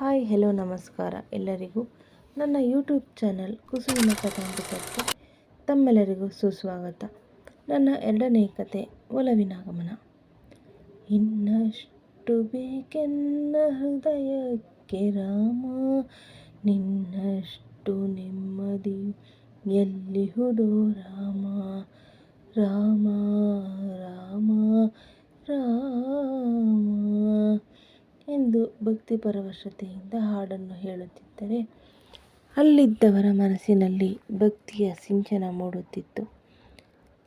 Hi hello ನಮಸ್ಕಾರ. ಎಲ್ಲರಿಗೂ ನನ್ನ ಯೂಟ್ಯೂಬ್ ಚಾನಲ್ ಕುಸುವಿನ ಕಥಾಂಕಿತಕ್ಕೆ ತಮ್ಮೆಲ್ಲರಿಗೂ ಸುಸ್ವಾಗತ. ನನ್ನ ಎರಡನೇ ಕತೆ ಒಲವಿನಾಗಮನ ಇನ್ನಷ್ಟು ಬೇಕೆನ್ನ ಹೃದಯಕ್ಕೆ ರಾಮ, ನಿನ್ನಷ್ಟು ನೆಮ್ಮದಿ ಎಲ್ಲಿಹುದೋ ರಾಮ. ರಾಮ ರಾಮ ಎಂದು ಭಕ್ತಿ ಪರವಶತೆಯಿಂದ ಹಾಡನ್ನು ಹೇಳುತ್ತಿದ್ದರೆ ಅಲ್ಲಿದ್ದವರ ಮನಸ್ಸಿನಲ್ಲಿ ಭಕ್ತಿಯ ಸಿಂಚನ ಮೂಡುತ್ತಿತ್ತು.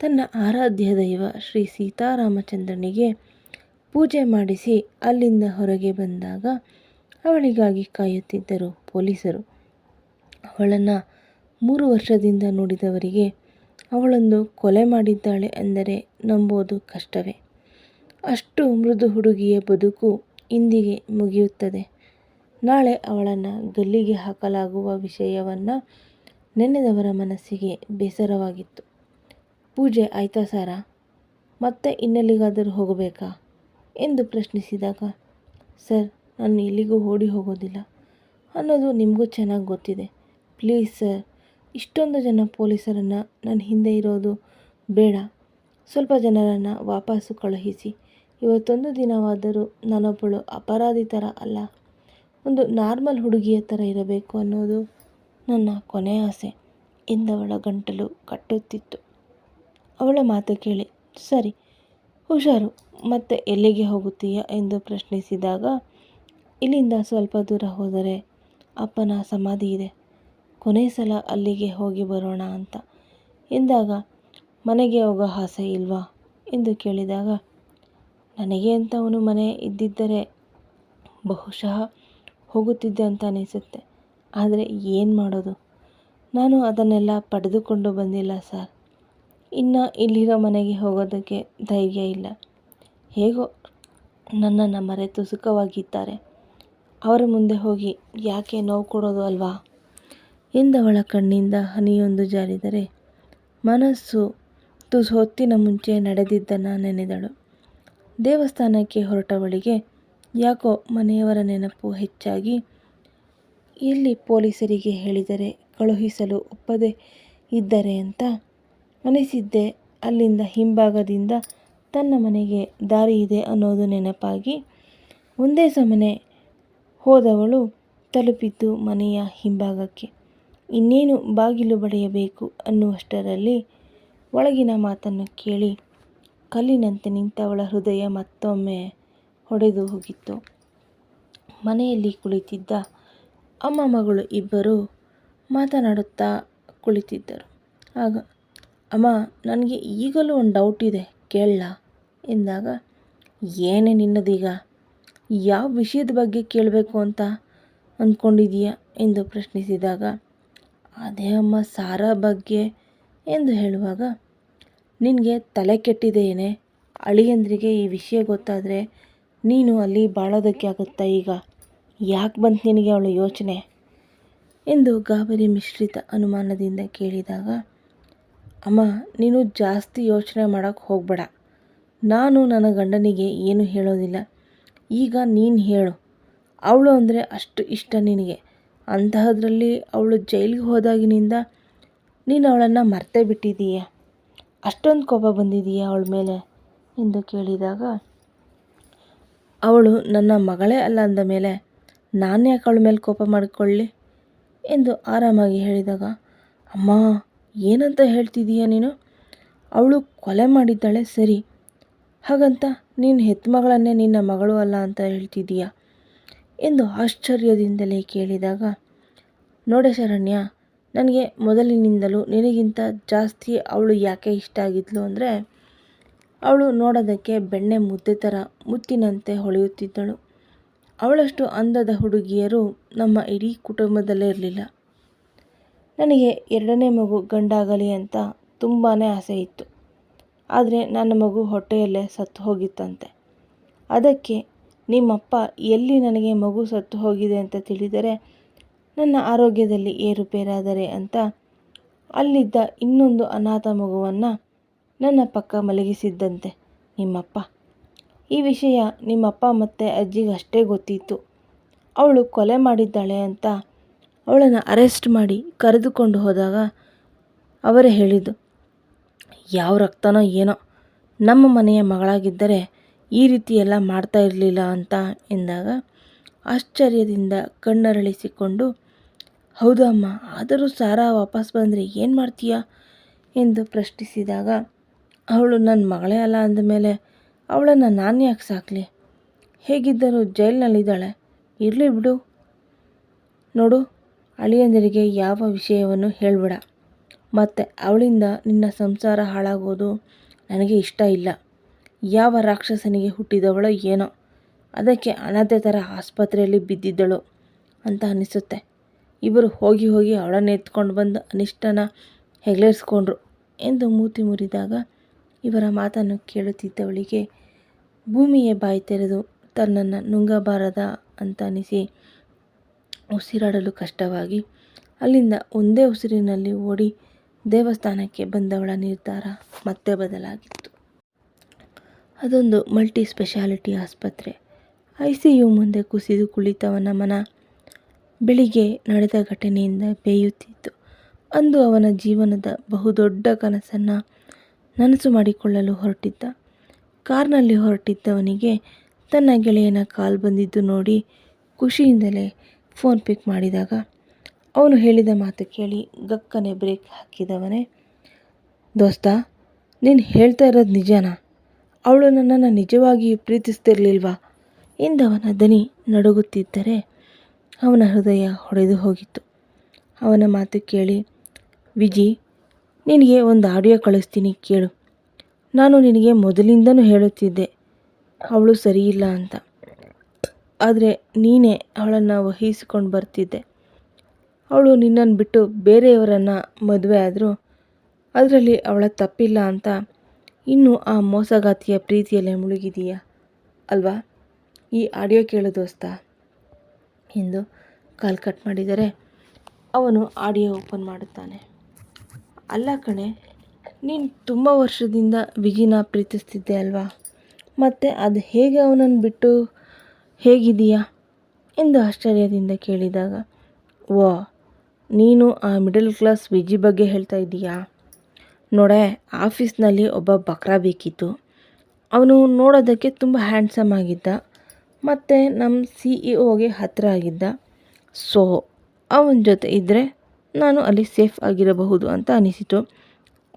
ತನ್ನ ಆರಾಧ್ಯ ದೈವ ಶ್ರೀ ಸೀತಾರಾಮಚಂದ್ರನಿಗೆ ಪೂಜೆ ಮಾಡಿಸಿ ಅಲ್ಲಿಂದ ಹೊರಗೆ ಬಂದಾಗ ಅವಳಿಗಾಗಿ ಕಾಯುತ್ತಿದ್ದರು ಪೊಲೀಸರು. ಅವಳನ್ನು ಮೂರು ವರ್ಷದಿಂದ ನೋಡಿದವರಿಗೆ ಅವಳನ್ನು ಕೊಲೆ ಮಾಡಿದ್ದಾಳೆ ಅಂದರೆ ನಂಬೋದು ಕಷ್ಟವೇ. ಅಷ್ಟು ಮೃದು ಹುಡುಗಿಯ ಬದುಕು ಇಂದಿಗೆ ಮುಗಿಯುತ್ತದೆ. ನಾಳೆ ಅವಳನ್ನು ಗಲ್ಲಿಗೆ ಹಾಕಲಾಗುವ ವಿಷಯವನ್ನು ನೆನೆದವರ ಮನಸ್ಸಿಗೆ ಬೇಸರವಾಗಿತ್ತು. ಪೂಜೆ ಆಯ್ತಾ ಸಾರ? ಮತ್ತೆ ಇನ್ನೆಲ್ಲಿಗಾದರೂ ಹೋಗಬೇಕಾ? ಎಂದು ಪ್ರಶ್ನಿಸಿದಾಗ, ಸರ್, ನಾನು ಎಲ್ಲಿಗೂ ಓಡಿ ಹೋಗೋದಿಲ್ಲ. ಅನ್ನೋದು ನಿಮಗೂ ಚೆನ್ನಾಗಿ ಗೊತ್ತಿದೆ. ಪ್ಲೀಸ್ ಸರ್, ಇಷ್ಟೊಂದು ಜನ ಪೊಲೀಸರನ್ನು ನನ್ನ ಹಿಂದೆ ಇರೋದು ಬೇಡ. ಸ್ವಲ್ಪ ಜನರನ್ನು ವಾಪಸ್ಸು ಕಳುಹಿಸಿ. ಇವತ್ತೊಂದು ದಿನವಾದರೂ ನಾನೊಬ್ಬಳು ಅಪರಾಧಿ ಥರ ಅಲ್ಲ. ಒಂದು ನಾರ್ಮಲ್ ಹುಡುಗಿಯ ಥರ ಇರಬೇಕು ಅನ್ನೋದು ನನ್ನ ಕೊನೆಯ ಆಸೆ. ಎಂದವಳ ಗಂಟಲು ಕಟ್ಟುತ್ತಿತ್ತು. ಅವಳ ಮಾತು ಕೇಳಿ, ಸರಿ, ಹುಷಾರು, ಮತ್ತೆ ಎಲ್ಲಿಗೆ ಹೋಗುತ್ತೀಯಾ? ಎಂದು ಪ್ರಶ್ನಿಸಿದಾಗ, ಇಲ್ಲಿಂದ ಸ್ವಲ್ಪ ದೂರ ಹೋದರೆ ಅಪ್ಪನ ಸಮಾಧಿ ಇದೆ. ಕೊನೆ ಸಲ ಅಲ್ಲಿಗೆ ಹೋಗಿ ಬರೋಣ ಅಂತ. ಎಂದಾಗ, ಮನೆಗೆ ಹೋಗೋ ಆಸೆ ಇಲ್ವಾ? ಎಂದು ಕೇಳಿದಾಗ ನನಗೆ ಅಂತ ಅವನು ಮನೆ ಇದ್ದಿದ್ದರೆ ಬಹುಶಃ ಹೋಗುತ್ತಿದ್ದೆ ಅಂತ ಅನಿಸುತ್ತೆ. ಆದರೆ ಏನು ಮಾಡೋದು? ನಾನು ಅದನ್ನೆಲ್ಲ ಪಡೆದುಕೊಂಡು ಬಂದಿಲ್ಲ ಸರ್. ಇನ್ನು ಇಲ್ಲಿರೋ ಮನೆಗೆ ಹೋಗೋದಕ್ಕೆ ಧೈರ್ಯ ಇಲ್ಲ. ಹೇಗೋ ನನ್ನನ್ನು ಮರೆತು ಸುಖವಾಗಿದ್ದಾರೆ. ಅವರ ಮುಂದೆ ಹೋಗಿ ಯಾಕೆ ನೋವು ಕೊಡೋದು ಅಲ್ವಾ? ಎಂದವಳ ಕಣ್ಣಿಂದ ಹನಿಯೊಂದು ಜಾರಿದರೆ ಮನಸ್ಸು ತುಸು ಹೊತ್ತಿನ ಮುಂಚೆ ನಡೆದಿದ್ದನ್ನು ನೆನೆದಳು. ದೇವಸ್ಥಾನಕ್ಕೆ ಹೊರಟವಳಿಗೆ ಯಾಕೋ ಮನೆಯವರ ನೆನಪು ಹೆಚ್ಚಾಗಿ ಎಲ್ಲಿ ಪೊಲೀಸರಿಗೆ ಹೇಳಿದರೆ ಕಳುಹಿಸಲು ಒಪ್ಪದೆ ಇದ್ದರೆ ಅಂತ ಅನಿಸಿದ್ದೆ. ಅಲ್ಲಿಂದ ಹಿಂಭಾಗದಿಂದ ತನ್ನ ಮನೆಗೆ ದಾರಿ ಇದೆ ಅನ್ನೋದು ನೆನಪಾಗಿ ಒಂದೇ ಸಮನೆ ಹೋದವಳು ತಲುಪಿದ್ದು ಮನೆಯ ಹಿಂಭಾಗಕ್ಕೆ. ಇನ್ನೇನು ಬಾಗಿಲು ಬಡಿಯಬೇಕು ಅನ್ನುವಷ್ಟರಲ್ಲಿ ಒಳಗಿನ ಮಾತನ್ನು ಕೇಳಿ ಕಲ್ಲಿನಂತೆ ನಿಂತವಳ ಹೃದಯ ಮತ್ತೊಮ್ಮೆ ಹೊಡೆದು ಹೋಗಿತ್ತು. ಮನೆಯಲ್ಲಿ ಕುಳಿತಿದ್ದ ಅಮ್ಮ ಮಗಳು ಇಬ್ಬರು ಮಾತನಾಡುತ್ತಾ ಕುಳಿತಿದ್ದರು. ಆಗ, ಅಮ್ಮ, ನನಗೆ ಈಗಲೂ ಒಂದು ಡೌಟ್ ಇದೆ, ಕೇಳಲಾ? ಎಂದಾಗ, ಏನೇ ನಿನ್ನದೀಗ? ಯಾವ ವಿಷಯದ ಬಗ್ಗೆ ಕೇಳಬೇಕು ಅಂತ ಅಂದ್ಕೊಂಡಿದೀಯಾ ಎಂದು ಪ್ರಶ್ನಿಸಿದಾಗ, ಅದೇ ಅಮ್ಮ, ಸಾರ ಬಗ್ಗೆ, ಎಂದು ಹೇಳುವಾಗ ನಿನಗೆ ತಲೆ ಕೆಟ್ಟಿದೆಯೇನೆ ಅಳಿಯಂದ್ರಿಗೆ ಈ ವಿಷಯ ಗೊತ್ತಾದರೆ ನೀನು ಅಲ್ಲಿ ಬಾಳೋದಕ್ಕೆ ಆಗುತ್ತಾ ಈಗ? ಯಾಕೆ ಬಂತು ನಿನಗೆ ಅವಳ ಯೋಚನೆ? ಎಂದು ಗಾಬರಿ ಮಿಶ್ರಿತ ಅನುಮಾನದಿಂದ ಕೇಳಿದಾಗ, ಅಮ್ಮ, ನೀನು ಜಾಸ್ತಿ ಯೋಚನೆ ಮಾಡೋಕ್ಕೆ ಹೋಗಬೇಡ. ನಾನು ನನ್ನ ಗಂಡನಿಗೆ ಏನು ಹೇಳೋದಿಲ್ಲ. ಈಗ ನೀನು ಹೇಳು. ಅವಳು ಅಂದರೆ ಅಷ್ಟು ಇಷ್ಟ ನಿನಗೆ. ಅಂತಹದ್ರಲ್ಲಿ ಅವಳು ಜೈಲಿಗೆ ಹೋದಾಗಿನಿಂದ ನೀನು ಅವಳನ್ನು ಮರ್ತೇ ಬಿಟ್ಟಿದ್ದೀಯ? ಅಷ್ಟೊಂದು ಕೋಪ ಬಂದಿದೆಯಾ ಅವಳ ಮೇಲೆ? ಎಂದು ಕೇಳಿದಾಗ, ಅವಳು, ನನ್ನ ಮಗಳೇ ಅಲ್ಲ ಅಂದ ಮೇಲೆ, ನಾನು ಯಾಕೆ ಅವಳ ಮೇಲೆ ಕೋಪ ಮಾಡಿಕೊಳ್ಳಿ? ಎಂದು ಆರಾಮಾಗಿ ಹೇಳಿದಾಗ, ಅಮ್ಮ, ಏನಂತ ಹೇಳ್ತಿದ್ದೀಯ ನೀನು? ಅವಳು ಕೊಲೆ ಮಾಡಿದ್ದಾಳೆ, ಸರಿ. ಹಾಗಂತ, ನೀನು ಹೆತ್ತು ಮಗಳನ್ನೇ ನಿನ್ನ ಮಗಳು ಅಲ್ಲ ಅಂತ ಹೇಳ್ತಿದ್ದೀಯ ಎಂದು ಆಶ್ಚರ್ಯದಿಂದಲೇ ಕೇಳಿದಾಗ, ನೋಡೆ ಶರಣ್ಯ ನನಗೆ ಮೊದಲಿನಿಂದಲೂ ನಿನಗಿಂತ ಜಾಸ್ತಿ ಅವಳು ಯಾಕೆ ಇಷ್ಟ ಆಗಿದ್ಲು ಅಂದರೆ, ಅವಳು ನೋಡೋದಕ್ಕೆ ಬೆಣ್ಣೆ ಮುದ್ದೆ ಥರ ಮುತ್ತಿನಂತೆ ಹೊಳೆಯುತ್ತಿದ್ದಳು. ಅವಳಷ್ಟು ಅಂದದ ಹುಡುಗಿಯರು ನಮ್ಮ ಇಡೀ ಕುಟುಂಬದಲ್ಲೇ ಇರಲಿಲ್ಲ. ನನಗೆ ಎರಡನೇ ಮಗು ಗಂಡಾಗಲಿ ಅಂತ ತುಂಬಾ ಆಸೆ ಇತ್ತು. ಆದರೆ ನನ್ನ ಮಗು ಹೊಟ್ಟೆಯಲ್ಲೇ ಸತ್ತು ಹೋಗಿತ್ತಂತೆ. ಅದಕ್ಕೆ ನಿಮ್ಮಪ್ಪ ಎಲ್ಲಿ ನನಗೆ ಮಗು ಸತ್ತು ಹೋಗಿದೆ ಅಂತ ತಿಳಿದರೆ ನನ್ನ ಆರೋಗ್ಯದಲ್ಲಿ ಏರುಪೇರಾದರೆ ಅಂತ ಅಲ್ಲಿದ್ದ ಇನ್ನೊಂದು ಅನಾಥ ಮಗುವನ್ನು ನನ್ನ ಪಕ್ಕ ಮಲಗಿಸಿದ್ದಂತೆ ನಿಮ್ಮಪ್ಪ. ಈ ವಿಷಯ ನಿಮ್ಮಪ್ಪ ಮತ್ತು ಅಜ್ಜಿಗಷ್ಟೇ ಗೊತ್ತಿತ್ತು. ಅವಳು ಕೊಲೆ ಮಾಡಿದ್ದಾಳೆ ಅಂತ ಅವಳನ್ನು ಅರೆಸ್ಟ್ ಮಾಡಿ ಕರೆದುಕೊಂಡು ಹೋದಾಗ ಅವರೇ ಹೇಳಿದ್ದು, ಯಾವ ರಕ್ತನೋ ಏನೋ, ನಮ್ಮ ಮನೆಯ ಮಗಳಾಗಿದ್ದರೆ ಈ ರೀತಿ ಎಲ್ಲ ಮಾಡ್ತಾ ಇರಲಿಲ್ಲ ಅಂತ ಎಂದಾಗ ಆಶ್ಚರ್ಯದಿಂದ ಕಣ್ಣರಳಿಸಿಕೊಂಡು ಹೌದಮ್ಮ ಆದರೂ ಸಾರಾ ವಾಪಸ್ ಬಂದರೆ ಏನು ಮಾಡ್ತೀಯಾ? ಎಂದು ಪ್ರಶ್ನಿಸಿದಾಗ, ಅವಳು ನನ್ನ ಮಗಳೇ ಅಲ್ಲ ಅಂದಮೇಲೆ ಅವಳನ್ನು ನಾನು ಯಾಕೆ ಸಾಕಲಿ? ಹೇಗಿದ್ದರೂ ಜೈಲಿನಲ್ಲಿದ್ದಾಳೆ. ಇರಲಿ ಬಿಡು. ನೋಡು, ಅಳಿಯಂದಿರಿಗೆ ಯಾವ ವಿಷಯವನ್ನು ಹೇಳಬೇಡ. ಮತ್ತು ಅವಳಿಂದ ನಿನ್ನ ಸಂಸಾರ ಹಾಳಾಗೋದು ನನಗೆ ಇಷ್ಟ ಇಲ್ಲ. ಯಾವ ರಾಕ್ಷಸನಿಗೆ ಹುಟ್ಟಿದವಳೋ ಏನೋ. ಅದಕ್ಕೆ ಅನಾಥೆ ಥರ ಆಸ್ಪತ್ರೆಯಲ್ಲಿ ಬಿದ್ದಿದ್ದಳು ಅಂತ ಅನಿಸುತ್ತೆ. ಇಬ್ಬರು ಹೋಗಿ ಹೋಗಿ ಅವಳನ್ನು ಎತ್ಕೊಂಡು ಬಂದು ಅನಿಷ್ಟನ ಹೆಗ್ಲೇರಿಸ್ಕೊಂಡ್ರು ಎಂದು ಮೂತಿ ಮುರಿದಾಗ ಇವರ ಮಾತನ್ನು ಕೇಳುತ್ತಿದ್ದವಳಿಗೆ, ಭೂಮಿಯೇ ಬಾಯಿ ತೆರೆದು ತನ್ನನ್ನು ನುಂಗಬಾರದ ಅಂತ ಅನಿಸಿ ಉಸಿರಾಡಲು ಕಷ್ಟವಾಗಿ ಅಲ್ಲಿಂದ ಒಂದೇ ಉಸಿರಿನಲ್ಲಿ ಓಡಿ ದೇವಸ್ಥಾನಕ್ಕೆ ಬಂದವಳ ನಿರ್ಧಾರ ಮತ್ತೆ ಬದಲಾಗಿತ್ತು. ಅದೊಂದು ಮಲ್ಟಿ ಸ್ಪೆಷಾಲಿಟಿ ಆಸ್ಪತ್ರೆ. ಐ ಸಿ ಯು ಮುಂದೆ ಕುಸಿದು ಕುಳಿತವನ ಮನ ಬೆಳಿಗ್ಗೆ ನಡೆದ ಘಟನೆಯಿಂದ ಬೇಯುತ್ತಿತ್ತು. ಅಂದು ಅವನ ಜೀವನದ ಬಹುದೊಡ್ಡ ಕನಸನ್ನು ನನಸು ಮಾಡಿಕೊಳ್ಳಲು ಹೊರಟಿದ್ದ. ಕಾರ್ನಲ್ಲಿ ಹೊರಟಿದ್ದವನಿಗೆ ತನ್ನ ಗೆಳೆಯನ ಕಾಲ್ ಬಂದಿದ್ದು ನೋಡಿ ಖುಷಿಯಿಂದಲೇ ಫೋನ್ ಪಿಕ್ ಮಾಡಿದಾಗ, ಅವನು ಹೇಳಿದ ಮಾತು ಕೇಳಿ ಗಕ್ಕನೆ ಬ್ರೇಕ್ ಹಾಕಿದವನೇ, ದೋಸ್ತ, ನೀನು ಹೇಳ್ತಾ ಇರೋದು ನಿಜನಾ? ಅವಳು ನನ್ನನ್ನು ನಿಜವಾಗಿಯೂ ಪ್ರೀತಿಸ್ತಿರ್ಲಿಲ್ವಾ? ಎಂದವನ ದನಿ ನಡುಗುತ್ತಿದ್ದರೆ ಅವನ ಹೃದಯ ಹೊಡೆದು ಹೋಗಿತ್ತು. ಅವನ ಮಾತು ಕೇಳಿ, ವಿಜಿ, ನಿನಗೆ ಒಂದು ಆಡಿಯೋ ಕಳಿಸ್ತೀನಿ ಕೇಳು. ನಾನು ನಿನಗೆ ಮೊದಲಿಂದನೂ ಹೇಳುತ್ತಿದ್ದೆ, ಅವಳು ಸರಿಯಿಲ್ಲ ಅಂತ. ಆದರೆ ನೀನೇ ಅವಳನ್ನು ವಹಿಸಿಕೊಂಡು ಬರ್ತಿದ್ದೆ. ಅವಳು ನಿನ್ನನ್ನು ಬಿಟ್ಟು ಬೇರೆಯವರನ್ನು ಮದುವೆ ಆದರೂ ಅದರಲ್ಲಿ ಅವಳ ತಪ್ಪಿಲ್ಲ ಅಂತ ಇನ್ನೂ ಆ ಮೋಸಗಾತಿಯ ಪ್ರೀತಿಯಲ್ಲೇ ಮುಳುಗಿದೀಯಾ, ಅಲ್ವಾ? ಈ ಆಡಿಯೋ ಕೇಳು ದೋಸ್ತ. ಎಂದು ಕಾಲ್ ಕಟ್ ಮಾಡಿದರೆ ಅವನು ಆಡಿಯೋ ಓಪನ್ ಮಾಡುತ್ತಾನೆ. ಅಲ್ಲ ಕಣೆ, ನೀನು ತುಂಬ ವರ್ಷದಿಂದ ವಿಜಿನ ಪ್ರೀತಿಸ್ತಿದ್ದೆ ಅಲ್ವಾ? ಮತ್ತು ಅದು ಹೇಗೆ ಅವನನ್ನು ಬಿಟ್ಟು ಹೇಗಿದೀಯಾ ಎಂದು ಆಶ್ಚರ್ಯದಿಂದ ಕೇಳಿದಾಗ ವಾ ನೀನು ಆ ಮಿಡಲ್ ಕ್ಲಾಸ್ ವಿಜಿ ಬಗ್ಗೆ ಹೇಳ್ತಾ ಇದ್ದೀಯಾ? ನೋಡೆ, ಆಫೀಸ್ನಲ್ಲಿ ಒಬ್ಬ ಬಕ್ರ ಬೇಕಿತ್ತು. ಅವನು ನೋಡೋದಕ್ಕೆ ತುಂಬ ಹ್ಯಾಂಡ್ಸಮ್ ಆಗಿದ್ದ. ಮತ್ತು ನಮ್ಮ ಸಿ ಇ ಒಗೆ ಹತ್ತಿರ ಆಗಿದ್ದ. ಸೊ ಅವನ ಜೊತೆ ಇದ್ದರೆ ನಾನು ಅಲ್ಲಿ ಸೇಫ್ ಆಗಿರಬಹುದು ಅಂತ ಅನಿಸಿತು.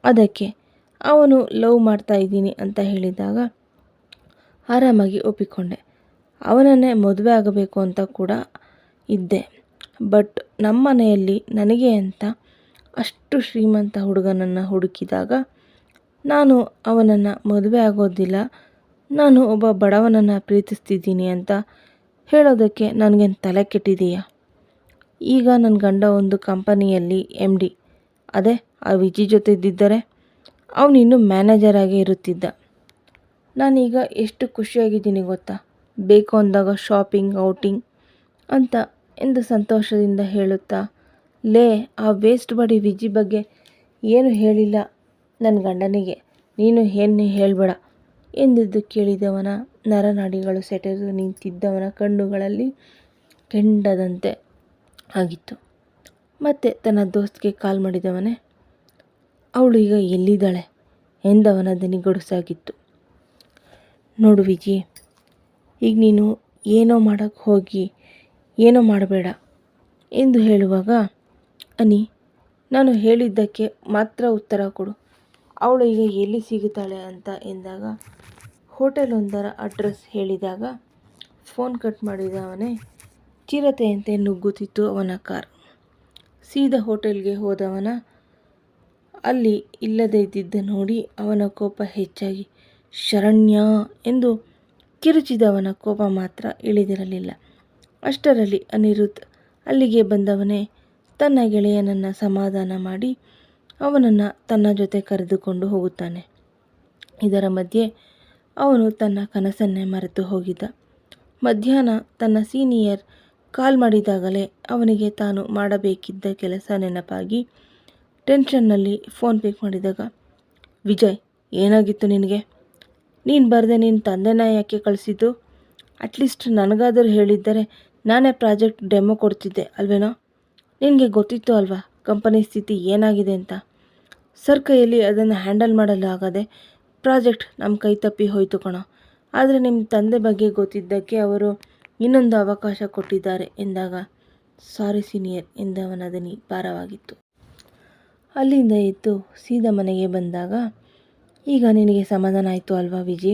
ಅದಕ್ಕೆ ಅವನು ಲವ್ ಮಾಡ್ತಾ ಇದ್ದೀನಿ ಅಂತ ಹೇಳಿದಾಗ ಆರಾಮಾಗಿ ಒಪ್ಪಿಕೊಂಡೆ. ಅವನನ್ನೇ ಮದುವೆ ಆಗಬೇಕು ಅಂತ ಕೂಡ ಇದ್ದೆ. ಬಟ್ ನಮ್ಮ ಮನೆಯಲ್ಲಿ ನನಗೆ ಅಂತ ಅಷ್ಟು ಶ್ರೀಮಂತ ಹುಡುಗನನ್ನು ಹುಡುಕಿದಾಗ ನಾನು ಅವನನ್ನು ಮದುವೆ ಆಗೋದಿಲ್ಲ. ನಾನು ಒಬ್ಬ ಬಡವನನ್ನು ಪ್ರೀತಿಸ್ತಿದ್ದೀನಿ ಅಂತ ಹೇಳೋದಕ್ಕೆ ನನಗೇನು ತಲೆ ಕೆಟ್ಟಿದೆಯಾ? ಈಗ ನನ್ನ ಗಂಡ ಒಂದು ಕಂಪನಿಯಲ್ಲಿ ಎಂ ಡಿ ಅದೇ, ಆ ವಿಜಿ ಜೊತೆ ಇದ್ದಿದ್ದರೆ ಅವನಿನ್ನೂ ಮ್ಯಾನೇಜರ್ ಆಗಿ ಇರುತ್ತಿದ್ದ. ನಾನೀಗ ಎಷ್ಟು ಖುಷಿಯಾಗಿದ್ದೀನಿ ಗೊತ್ತಾ? ಬೇಕು ಅಂದಾಗ ಶಾಪಿಂಗ್, ಔಟಿಂಗ್ ಅಂತ ಎಂದು ಸಂತೋಷದಿಂದ ಹೇಳುತ್ತಾ, ಲೇ, ಆ ವೇಸ್ಟ್ ಬಾಡಿ ವಿಜಿ ಬಗ್ಗೆ ಏನು ಹೇಳಿಲ್ಲ ನನ್ನ ಗಂಡನಿಗೆ. ನೀನು ಏನು ಹೇಳಬೇಡ. ಎಂದಿದ್ದು ಕೇಳಿದವನ ನರನಾಡಿಗಳು ಸೆಟೆದು ನಿಂತಿದ್ದವನ ಕಣ್ಣುಗಳಲ್ಲಿ ಕೆಂಡದಂತೆ ಆಗಿತ್ತು. ಮತ್ತೆ ತನ್ನ ದೋಸ್ತ್ಗೆ ಕಾಲ್ ಮಾಡಿದವನೇ, ಅವಳು ಈಗ ಎಲ್ಲಿದ್ದಾಳೆ? ಎಂದವನ ದನಿ ಗಡುಸಾಗಿತ್ತು. ನೋಡು ವಿಜಿ, ಈಗ ನೀನು ಏನೋ ಮಾಡೋಕ್ಕೆ ಹೋಗಿ, ಏನೋ ಮಾಡಬೇಡ ಎಂದು ಹೇಳುವಾಗ, ಅನಿ, ನಾನು ಹೇಳಿದ್ದಕ್ಕೆ ಮಾತ್ರ ಉತ್ತರ ಕೊಡು. ಅವಳು ಈಗ ಎಲ್ಲಿ ಸಿಗುತ್ತಾಳೆ ಅಂತ ಎಂದಾಗ ಹೋಟೆಲ್ ಒಂದರ ಅಡ್ರೆಸ್ ಹೇಳಿದಾಗ ಫೋನ್ ಕಟ್ ಮಾಡಿದವನೇ ಚಿರತೆಯಂತೆ ನುಗ್ಗುತ್ತಿತ್ತು ಅವನ ಕಾರ್. ಸೀದಾ ಹೋಟೆಲ್ಗೆ ಹೋದವನ ಅಲ್ಲಿ ಇಲ್ಲದೇ ಇದ್ದಿದ್ದ ನೋಡಿ ಅವನ ಕೋಪ ಹೆಚ್ಚಾಗಿ, ಶರಣ್ಯ ಎಂದು ಕಿರುಚಿದವನ ಕೋಪ ಮಾತ್ರ ಇಳಿದಿರಲಿಲ್ಲ. ಅಷ್ಟರಲ್ಲಿ ಅನಿರುದ್ಧ್ ಅಲ್ಲಿಗೆ ಬಂದವನೇ ತನ್ನ ಗೆಳೆಯನನ್ನು ಸಮಾಧಾನ ಮಾಡಿ ಅವನನ್ನು ತನ್ನ ಜೊತೆ ಕರೆದುಕೊಂಡು ಹೋಗುತ್ತಾನೆ. ಇದರ ಮಧ್ಯೆ ಅವನು ತನ್ನ ಕನಸನ್ನೇ ಮರೆತು ಹೋಗಿದ್ದ. ಮಧ್ಯಾಹ್ನ ತನ್ನ ಸೀನಿಯರ್ ಕಾಲ್ ಮಾಡಿದಾಗಲೇ ಅವನಿಗೆ ತಾನು ಮಾಡಬೇಕಿದ್ದ ಕೆಲಸ ನೆನಪಾಗಿ ಟೆನ್ಷನ್ನಲ್ಲಿ ಫೋನ್ ಪಿಕ್ ಮಾಡಿದಾಗ, ವಿಜಯ್, ಏನಾಗಿತ್ತು ನಿನಗೆ? ನೀನು ಬರದೆ ನಿನ್ನ ತಂದೆನ ಯಾಕೆ ಕಳಿಸಿದ್ದು? ಅಟ್ಲೀಸ್ಟ್ ನನಗಾದರೂ ಹೇಳಿದ್ದರೆ ನಾನೇ ಪ್ರಾಜೆಕ್ಟ್ ಡೆಮೋ ಕೊಡ್ತಿದ್ದೆ, ಅಲ್ವೇನೋ? ನಿನಗೆ ಗೊತ್ತಿತ್ತು ಅಲ್ವಾ? ಕಂಪನಿ ಸ್ಥಿತಿ ಏನಾಗಿದೆ ಅಂತ. ಸರ್ ಕೈಯಲ್ಲಿ ಅದನ್ನು ಹ್ಯಾಂಡಲ್ ಮಾಡಲು ಆಗದೆ ಪ್ರಾಜೆಕ್ಟ್ ನಮ್ಮ ಕೈ ತಪ್ಪಿ ಹೋಯಿತು ಕಣೋ. ಆದರೆ ನಿಮ್ಮ ತಂದೆ ಬಗ್ಗೆ ಗೊತ್ತಿದ್ದಕ್ಕೆ ಅವರು ಇನ್ನೊಂದು ಅವಕಾಶ ಕೊಟ್ಟಿದ್ದಾರೆ ಎಂದಾಗ, ಸಾರಿ ಸೀನಿಯರ್ ಎಂದವನ ದನಿ ಭಾರವಾಗಿತ್ತು. ಅಲ್ಲಿಂದ ಎದ್ದು ಸೀದಾ ಮನೆಗೆ ಬಂದಾಗ, ಈಗ ನಿನಗೆ ಸಮಾಧಾನ ಆಯಿತು ಅಲ್ವಾ ವಿಜಿ?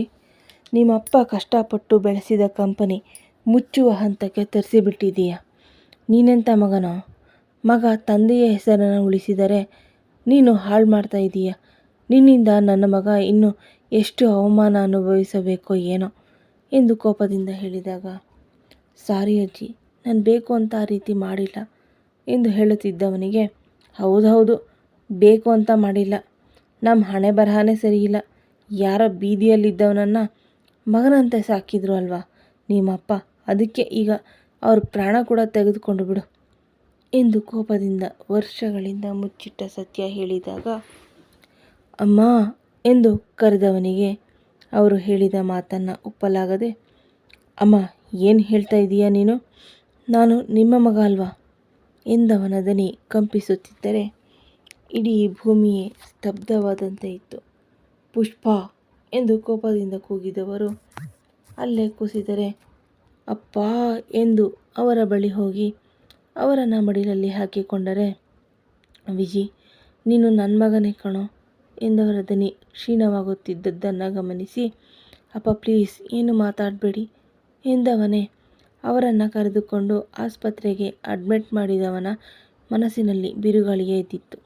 ನಿಮ್ಮಪ್ಪ ಕಷ್ಟಪಟ್ಟು ಬೆಳೆಸಿದ ಕಂಪನಿ ಮುಚ್ಚುವ ಹಂತಕ್ಕೆ ತರಿಸಿಬಿಟ್ಟಿದೀಯ ನೀನೆಂಥ ಮಗನೋ? ಮಗ ತಂದೆಯ ಹೆಸರನ್ನು ಉಳಿಸಿದರೆ ನೀನು ಹಾಳು ಮಾಡ್ತಾ ಇದೀಯ. ನಿನ್ನಿಂದ ನನ್ನ ಮಗ ಇನ್ನು ಎಷ್ಟು ಅವಮಾನ ಅನುಭವಿಸಬೇಕೋ ಏನೋ ಎಂದು ಕೋಪದಿಂದ ಹೇಳಿದಾಗ, ಸಾರಿ ಅಜ್ಜಿ, ನಾನು ಬೇಕು ಅಂತ ಆ ರೀತಿ ಮಾಡಿಲ್ಲ ಎಂದು ಹೇಳುತ್ತಿದ್ದವನಿಗೆ ಹೌದೌದು ಬೇಕು ಅಂತ ಮಾಡಿಲ್ಲ. ನಮ್ಮ ಹಣೆ ಬರಹನೇ ಸರಿಯಿಲ್ಲ. ಯಾರೋ ಬೀದಿಯಲ್ಲಿದ್ದವನನ್ನು ಮಗನಂತೆ ಸಾಕಿದ್ರು ಅಲ್ವಾ? ನಿಮ್ಮಪ್ಪ ಅದಕ್ಕೆ ಈಗ ಅವ್ರ ಪ್ರಾಣ ಕೂಡ ತೆಗೆದುಕೊಂಡು ಬಿಡು. ಎಂದು ಕೋಪದಿಂದ ವರ್ಷಗಳಿಂದ ಮುಚ್ಚಿಟ್ಟ ಸತ್ಯ ಹೇಳಿದಾಗ, ಅಮ್ಮ ಎಂದು ಕರೆದವನಿಗೆ ಅವರು ಹೇಳಿದ ಮಾತನ್ನು ಒಪ್ಪಲಾಗದೆ, ಅಮ್ಮ, ಏನು ಹೇಳ್ತಾ ಇದೀಯ ನೀನು? ನಾನು ನಿಮ್ಮ ಮಗ ಅಲ್ವಾ? ಎಂದವನ ದನಿ ಕಂಪಿಸುತ್ತಿದ್ದರೆ ಇಡೀ ಭೂಮಿಯೇ ಸ್ತಬ್ಧವಾದಂತೆ ಇತ್ತು. ಪುಷ್ಪ ಎಂದು ಕೋಪದಿಂದ ಕೂಗಿದವರು ಅಲ್ಲೇ ಕುಸಿದರೆ, ಅಪ್ಪ ಎಂದು ಅವರ ಬಳಿ ಹೋಗಿ ಅವರನ್ನು ಮಡಿಲಲ್ಲಿ ಹಾಕಿಕೊಂಡರೆ, ವಿಜಿ, ನೀನು ನನ್ನ ಮಗನೇ ಕಣೋ ಎಂದವರ ದನಿ ಕ್ಷೀಣವಾಗುತ್ತಿದ್ದದ್ದನ್ನು ಗಮನಿಸಿ, ಅಪ್ಪ, ಪ್ಲೀಸ್, ಏನು ಮಾತಾಡಬೇಡಿ ಎಂದವನೇ ಅವರನ್ನು ಕರೆದುಕೊಂಡು ಆಸ್ಪತ್ರೆಗೆ ಅಡ್ಮಿಟ್ ಮಾಡಿದವನ ಮನಸ್ಸಿನಲ್ಲಿ ಬಿರುಗಾಳಿಯೇ ಇದ್ದಿತ್ತು.